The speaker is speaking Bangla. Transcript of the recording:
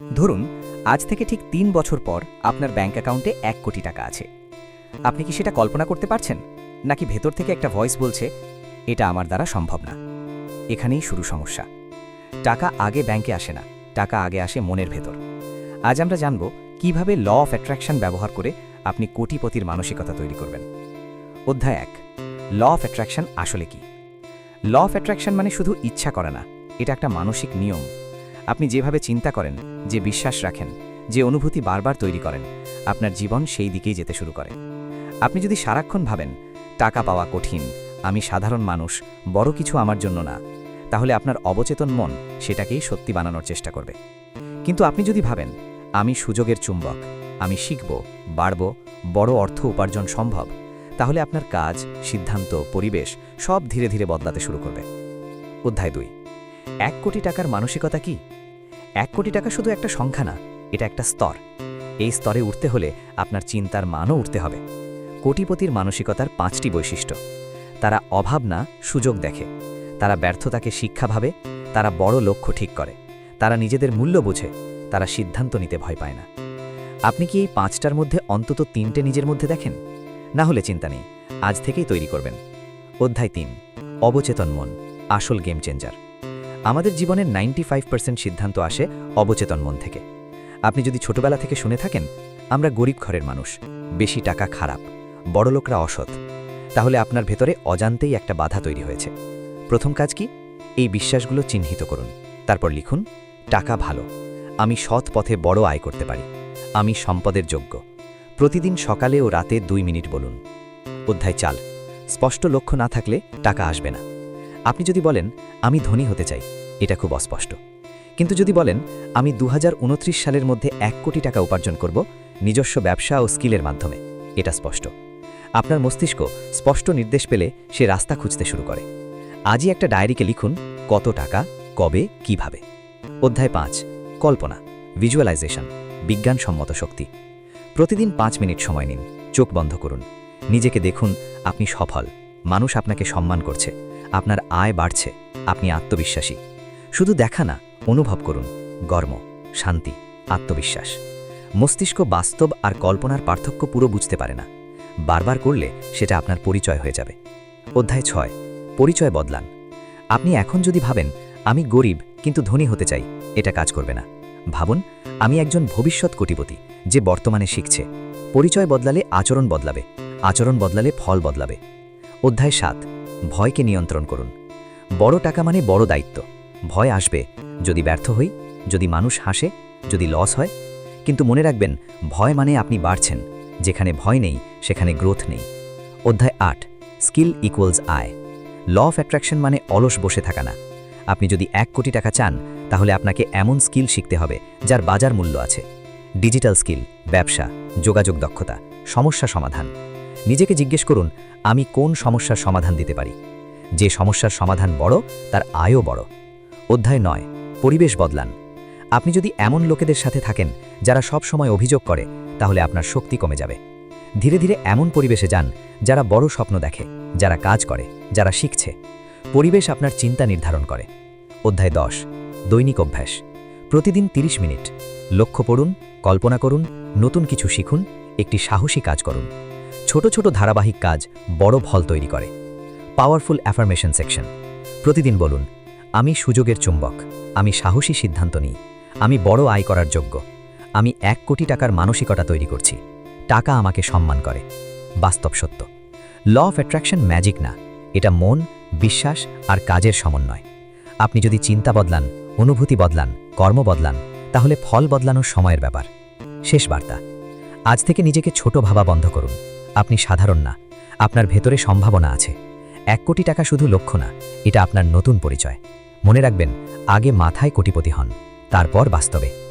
ধরুন, আজ থেকে ঠিক তিন বছর পর আপনার ব্যাংক অ্যাকাউন্টে এক কোটি টাকা আছে। আপনি কি সেটা কল্পনা করতে পারছেন? নাকি ভেতর থেকে একটা ভয়েস বলছে, এটা আমার দ্বারা সম্ভব না এখানেই শুরু সমস্যা। টাকা আগে ব্যাংকে আসে না, টাকা আগে আসে মনের ভেতর। আজ আমরা জানব, কীভাবে ল অফ অ্যাট্রাকশন ব্যবহার করে আপনি কোটিপতির মানসিকতা তৈরি করবেন। অধ্যায় এক, ল অফ অ্যাট্রাকশন আসলে কি? ল অফ অ্যাট্রাকশন মানে শুধু ইচ্ছা করে না, এটা একটা মানসিক নিয়ম। আপনি যেভাবে চিন্তা করেন, যে বিশ্বাস রাখেন, যে অনুভূতি বারবার তৈরি করেন, আপনার জীবন সেই দিকেই যেতে শুরু করে। আপনি যদি সারাক্ষণ ভাবেন, টাকা পাওয়া কঠিন, আমি সাধারণ মানুষ, বড় কিছু আমার জন্য না, তাহলে আপনার অবচেতন মন সেটাকেই সত্যি বানানোর চেষ্টা করবে। কিন্তু আপনি যদি ভাবেন, আমি সুযোগের চুম্বক, আমি শিখব, বাড়ব, বড় অর্থ উপার্জন সম্ভব, তাহলে আপনার কাজ, সিদ্ধান্ত, পরিবেশ সব ধীরে ধীরে বদলাতে শুরু করবে। অধ্যায় দুই। এক কোটি টাকার মানসিকতা কি? এক কোটি টাকা শুধু একটা সংখ্যা না, এটা একটা স্তর। এই স্তরে উঠতে হলে আপনার চিন্তার মানও উঠতে হবে। কোটিপতির মানসিকতার পাঁচটি বৈশিষ্ট্য। তারা অভাব না, সুযোগ দেখে। তারা ব্যর্থতাকে শিক্ষা ভাবে, তারা বড় লক্ষ্য ঠিক করে। তারা নিজেদের মূল্য বোঝে, তারা সিদ্ধান্ত নিতে ভয় পায় না। আপনি কি এই পাঁচটার মধ্যে অন্তত তিনটে নিজের মধ্যে দেখেন? না হলে চিন্তা নেই, আজ থেকেই তৈরি করবেন। অধ্যায় তিন, অবচেতন মন, আসল গেম চেঞ্জার। আমাদের জীবনের নাইনটি ফাইভ পার্সেন্ট সিদ্ধান্ত আসে অবচেতন মন থেকে। আপনি যদি ছোটবেলা থেকে শুনে থাকেন, আমরা গরিব ঘরের মানুষ, বেশি টাকা খারাপ বড়লোকরা অসৎ, তাহলে আপনার ভেতরে অজান্তেই একটা বাধা তৈরি হয়েছে। প্রথম কাজ কি? এই বিশ্বাসগুলো চিহ্নিত করুন। তারপর লিখুন, টাকা ভালো, আমি সৎ পথে বড় আয় করতে পারি, আমি সম্পদের যোগ্য। প্রতিদিন সকালে ও রাতে দুই মিনিট বলুন। অধ্যায় চাল, স্পষ্ট লক্ষ্য না থাকলে টাকা আসবে না। আপনি যদি বলেন, আমি ধনী হতে চাই এটা খুব অস্পষ্ট। কিন্তু যদি বলেন, আমি দু হাজার উনত্রিশ সালের মধ্যে এক কোটি টাকা উপার্জন করব নিজস্ব ব্যবসা ও স্কিলের মাধ্যমে। এটা স্পষ্ট। আপনার মস্তিষ্ক স্পষ্ট নির্দেশ পেলে সে রাস্তা খুঁজতে শুরু করে। আজই একটা ডায়েরিকে লিখুন, কত টাকা, কবে, কীভাবে। অধ্যায় পাঁচ, কল্পনা, ভিজুয়ালাইজেশন, বিজ্ঞানসম্মত শক্তি। প্রতিদিন পাঁচ মিনিট সময় নিন, চোখ বন্ধ করুন। নিজেকে দেখুন, আপনি সফল। মানুষ আপনাকে সম্মান করছে, আপনার আয় বাড়ছে, আপনি আত্মবিশ্বাসী। শুধু দেখা না, অনুভব করুন। গর্ম শান্তি, আত্মবিশ্বাস। মস্তিষ্ক বাস্তব আর কল্পনার পার্থক্য পুরো বুঝতে পারে না। বারবার করলে সেটা আপনার পরিচয় হয়ে যাবে। অধ্যায় ছয়, পরিচয় বদলান। আপনি এখন যদি ভাবেন, আমি গরিব, কিন্তু ধনী হতে চাই এটা কাজ করবে না। ভাবুন, আমি একজন ভবিষ্যৎ কোটিপতি, যে বর্তমানে শিখছে। পরিচয় বদলালে আচরণ বদলাবে। আচরণ বদলালে ফল বদলাবে। অধ্যায় সাত, ভয়কে নিয়ন্ত্রণ করুন। বড় টাকা মানে বড় দায়িত্ব। ভয় আসবে। যদি ব্যর্থ হই, যদি মানুষ হাসে, যদি লস হয়, কিন্তু মনে রাখবেন, ভয় মানে আপনি বাড়ছেন। যেখানে ভয় নেই, সেখানে গ্রোথ নেই। অধ্যায় আট, স্কিল ইকুয়ালস আয়। ল অফ অ্যাট্রাকশন মানে অলস বসে থাকা না। আপনি যদি এক কোটি টাকা চান, তাহলে আপনাকে এমন স্কিল শিখতে হবে, যার বাজার মূল্য আছে। ডিজিটাল স্কিল, ব্যবসা, যোগাযোগ দক্ষতা, সমস্যা সমাধান। নিজেকে জিজ্ঞেস করুন, আমি কোন সমস্যার সমাধান দিতে পারি? যে সমস্যার সমাধান বড়, তার আয়ও বড়। অধ্যায় নয়, পরিবেশ বদলান। আপনি যদি এমন লোকেদের সাথে থাকেন যারা সব সময় অভিযোগ করে, তাহলে আপনার শক্তি কমে যাবে। ধীরে ধীরে এমন পরিবেশে যান যারা বড় স্বপ্ন দেখে, যারা কাজ করে, যারা শিখছে। পরিবেশ আপনার চিন্তা নির্ধারণ করে। অধ্যায় দশ, দৈনিক অভ্যাস। প্রতিদিন ৩০ মিনিট। লক্ষ্য পড়ুন, কল্পনা করুন, নতুন কিছু শিখুন, একটি সাহসী কাজ করুন। ছোট ছোট ধারাবাহিক কাজ বড় ফল তৈরি করে। Powerful affirmation section. প্রতিদিন বলুন আমি সুযোগের চুম্বক। আমি সাহসী সিদ্ধান্ত নিই। আমি বড় আয় করার যোগ্য। আমি এক কোটি টাকার মানসিকতা তৈরি করছি। টাকা আমাকে সম্মান করে। বাস্তব সত্য। ল অফ অ্যাট্রাকশন ম্যাজিক না। এটা মন, বিশ্বাস আর কাজের সমন্বয়। আপনি যদি চিন্তা বদলান, অনুভূতি বদলান, কর্ম বদলান, তাহলে ফল বদলানোর সময়ের ব্যাপার। শেষ বার্তা। আজ থেকে নিজেকে ছোট ভাবা বন্ধ করুন। আপনি সাধারণ না। আপনার ভেতরে সম্ভাবনা আছে। এক কোটি টাকা শুধু লক্ষ্য না। এটা আপনার নতুন পরিচয়। মনে রাখবেন আগে মাথায় কোটিপতি হন তারপর বাস্তবে।